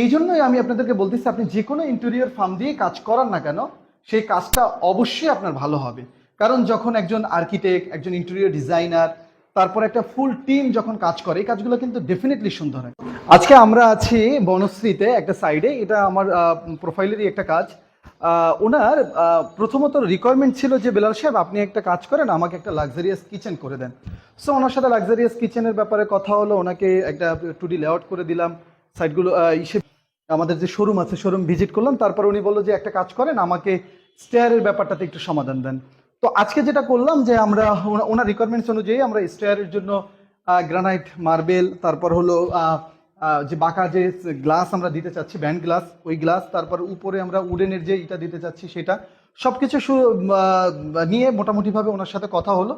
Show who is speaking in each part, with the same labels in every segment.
Speaker 1: এই জন্যই আমি আপনাদেরকে বলতেছি, আপনি যে কোনো ইন্টেরিয়র ফার্ম দিয়ে কাজ করান না কেন, সেই কাজটা অবশ্যই আপনার ভালো হবে। কারণ যখন একজন আর্কিটেক্ট একজন ইন্টেরিয়র ডিজাইনার তারপর একটা ফুল টিম যখন কাজ করে, এই কাজগুলো কিন্তু ডেফিনেটলি সুন্দর হয়। আজকে আমরা আছি বনশ্রীতে, একটা সাইডে এটা আমার প্রোফাইলেরই একটা কাজ। ওনার প্রথমত রিকোয়ারমেন্ট ছিল যে বেলাল সাহেব, আপনি একটা কাজ করেন, আমাকে একটা লাক্সারিয়াস কিচেন করে দেন। সো ওনার সাথে লাক্সারিয়াস কিচেনের ব্যাপারে কথা হলো, ওনাকে একটা টু ডি লেআউট করে দিলাম। সাইডগুলো ইসে আমাদের যে শোরুম আছে শোরুম ভিজিট করলাম, তারপর উনি বলল যে, একটা কাজ করেন, আমাকে স্টেয়ারের ব্যাপারটাতে একটু সমাধান দেন। তো আজকে যেটা করলাম যে, আমরা ওনার রিকোয়ারমেন্টস অনুযায়ী আমরা স্টেয়ারের জন্য গ্রানাইট মার্বেল তারপর হলো যে বাঁকা যে গ্লাস আমরা দিতে চাচ্ছি ব্যান্ড গ্লাস ওই গ্লাস তারপর উপরে আমরা উডেনের যে ইটা দিতে চাচ্ছি, সেটা সব কিছু নিয়ে মোটামুটিভাবে ওনার সাথে কথা হলো।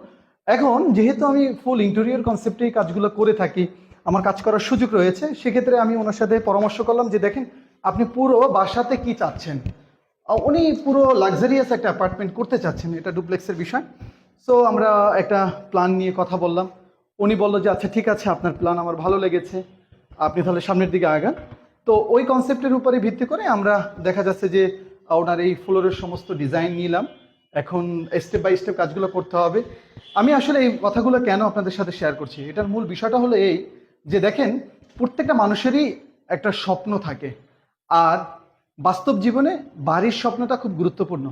Speaker 1: এখন যেহেতু আমি ফুল ইন্টেরিয়র কনসেপ্টেই কাজগুলো করে থাকি আমার কাজ করার সুযোগ রয়েছে, সেক্ষেত্রে আমি ওনার সাথে পরামর্শ করলাম যে দেখেন, আপনি পুরো বাসাতে কি চাচ্ছেন? উনি পুরো লাক্সারিয়াস একটা অ্যাপার্টমেন্ট করতে চাচ্ছেন, এটা ডুপ্লেক্সের বিষয়। সো আমরা একটা প্ল্যান নিয়ে কথা বললাম। উনি বলল যে আচ্ছা ঠিক আছে, আপনার প্ল্যান আমার ভালো লেগেছে, আপনি তাহলে সামনের দিকে আগান। তো ওই কনসেপ্টের উপরে ভিত্তি করে আমরা দেখা যাচ্ছে যে ওনার এই ফ্লোরের সমস্ত ডিজাইন নিলাম। এখন স্টেপ বাই স্টেপ কাজগুলো করতে হবে। আমি আসলে এই কথাগুলো কেন আপনাদের সাথে শেয়ার করছি? এটার মূল বিষয়টা হলো এই যে দেখেন, প্রত্যেকটা মানুষেরই একটা স্বপ্ন থাকে। আর বাস্তব জীবনে বাড়ির স্বপ্নটা খুব গুরুত্বপূর্ণ।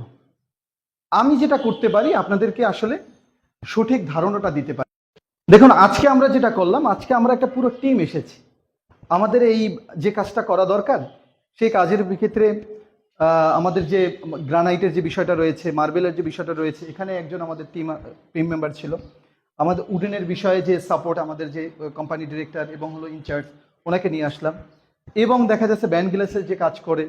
Speaker 1: আমি যেটা করতে পারি, আপনাদেরকে আসলে সঠিক ধারণাটা দিতে পারি। দেখুন, আজকে আমরা যেটা করলাম, আজকে আমরা একটা পুরো টিম এসেছি। আমাদের এই যে কাজটা করা দরকার, সেই কাজের ক্ষেত্রে আমাদের যে গ্রানাইটের যে বিষয়টা রয়েছে, মার্বেলের যে বিষয়টা রয়েছে, এখানে একজন আমাদের টিম টিম মেম্বার ছিল। আমাদের উডেনের বিষয়ে যে সাপোর্ট আমাদের যে কোম্পানি ডিরেক্টর এবং হলো ইনচার্জ ওনাকে নিয়ে আসলাম। এবং দেখা যাচ্ছে ব্যান্ড গ্লাসের যে কাজ করে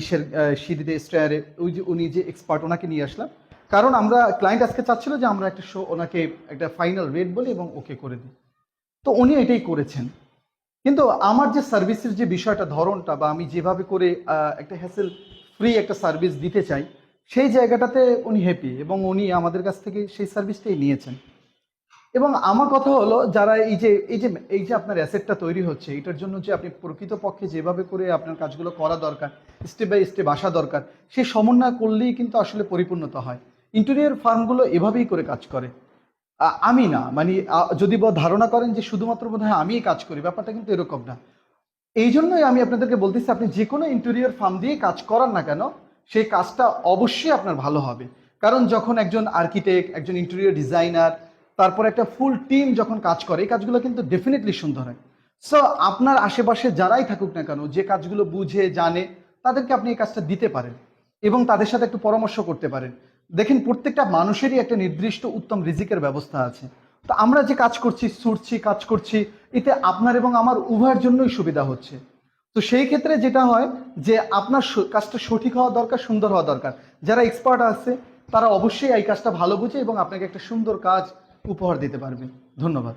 Speaker 1: ইসের সিঁড়িতে স্ট্রেয়ারে ওই যে উনি যে এক্সপার্ট ওনাকে নিয়ে আসলাম। কারণ আমরা ক্লায়েন্ট আজকে চাচ্ছিল যে আমরা একটা শো ওনাকে একটা ফাইনাল রেট বলি এবং ওকে করে দিই। তো উনি এটাই করেছেন। কিন্তু আমার যে সার্ভিসের যে বিষয়টা, ধরনটা বা আমি যেভাবে করে একটা হ্যাসেল ফ্রি একটা সার্ভিস দিতে চাই সেই জায়গাটাতে উনি হ্যাপি এবং উনি আমাদের কাছ থেকে সেই সার্ভিসটাই নিয়েছেন। এবং আমার কথা হলো, যারা এই যে এই যে এই যে আপনার অ্যাসেটটা তৈরি হচ্ছে, এটার জন্য যে আপনি প্রকৃতপক্ষে যেভাবে করে আপনার কাজগুলো করা দরকার স্টেপ বাই স্টেপ আসা দরকার সেই সমন্বয় করলেই কিন্তু আসলে পরিপূর্ণতা হয়। ইন্টেরিয়র ফার্মগুলো এভাবেই করে কাজ করে। আমি না মানে যদি ধারণা করেন যে শুধুমাত্র বোধ হয় আমিই কাজ করি, ব্যাপারটা কিন্তু এরকম না। এই জন্যই আমি আপনাদেরকে বলতেছি, আপনি যে কোনো ইন্টেরিয়র ফার্ম দিয়ে কাজ করান না কেন সেই কাজটা অবশ্যই আপনার ভালো হবে। কারণ যখন একজন আর্কিটেক্ট একজন ইন্টেরিয়র ডিজাইনার তারপর একটা ফুল টিম যখন কাজ করে, এই কাজগুলো কিন্তু ডেফিনেটলি সুন্দর হয়। সো আপনার আশেপাশে যারাই থাকুক না কেন, যে কাজগুলো বুঝে, জানে, তাদেরকে আপনি এই কাজটা দিতে পারেন এবং তাদের সাথে একটু পরামর্শ করতে পারেন। দেখেন, প্রত্যেকটা মানুষেরই একটা নির্দিষ্ট উত্তম রিজিকের ব্যবস্থা আছে। তো আমরা যে কাজ করছি ছুটছি কাজ করছি, এতে আপনার এবং আমার উভয়ের জন্যই সুবিধা হচ্ছে। তো সেই ক্ষেত্রে যেটা হয় যে আপনার কাজটা সঠিক হওয়া দরকার, সুন্দর হওয়া দরকার। যারা এক্সপার্ট আছে, তারা অবশ্যই এই কাজটা ভালো বুঝে এবং আপনাকে একটা সুন্দর কাজ উপহার দিতে পারবে। ধন্যবাদ।